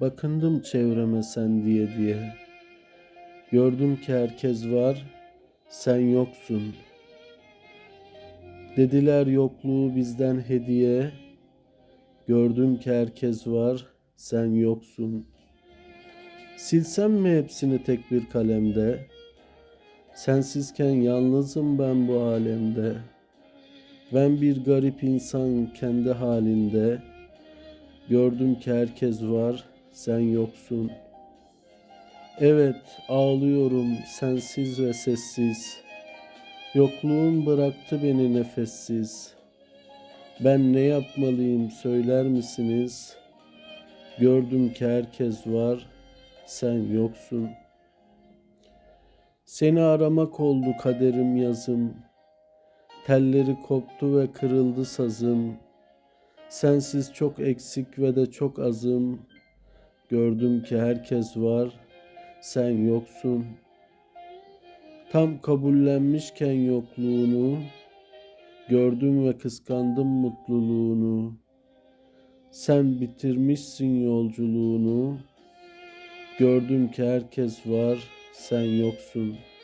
Bakındım çevreme sen diye diye. Gördüm ki herkes var, sen yoksun. Dediler yokluğu bizden hediye. Gördüm ki herkes var, sen yoksun. Silsem mi hepsini tek bir kalemde? Sensizken yalnızım ben bu alemde. Ben bir garip insan kendi halinde. Gördüm ki herkes var, sen yoksun. Evet, ağlıyorum sensiz ve sessiz. Yokluğun bıraktı beni nefessiz. Ben ne yapmalıyım söyler misiniz? Gördüm ki herkes var, sen yoksun. Seni aramak oldu kaderim yazım. Telleri koptu ve kırıldı sazım. Sensiz çok eksik ve de çok azım. Gördüm ki herkes var, sen yoksun. Tam kabullenmişken yokluğunu, gördüm ve kıskandım mutluluğunu. Sen bitirmişsin yolculuğunu, gördüm ki herkes var, sen yoksun.''